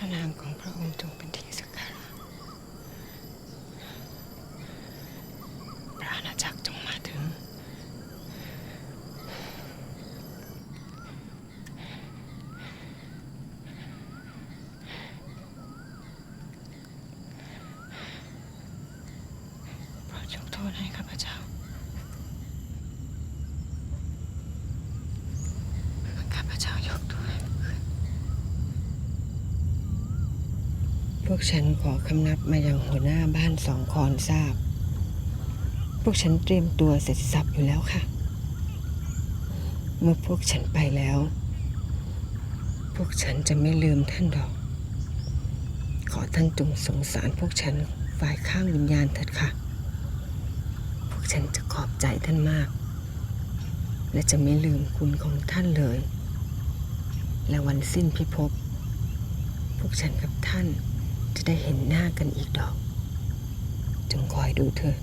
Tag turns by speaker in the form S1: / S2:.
S1: พระนามของพระองค์จงเป็นที่สักการะพระอาณาจักรจงมาถึง โปรดยกโทษให้ข้าพเจ้า ข้าพเจ้ายกโทษให้ผู้อื่น พวกฉันขอคำนับมายังหัวหน้าบ้านสองคอนทราบ พวกฉันเตรียมตัวเสร็จสับอยู่แล้วค่ะ เมื่อพวกฉันไปแล้ว พวกฉันจะไม่ลืมท่านดอก ขอท่านจงสงสารพวกฉันฝ่ายข้างวิญญาณเถิดค่ะ พวกฉันจะขอบใจท่านมาก และจะไม่ลืมคุณของท่านเลย และวันสิ้นพิภพ พวกฉันกับท่าน จะได้เห็นหน้ากันอีกดอก จงคอยดูเถิด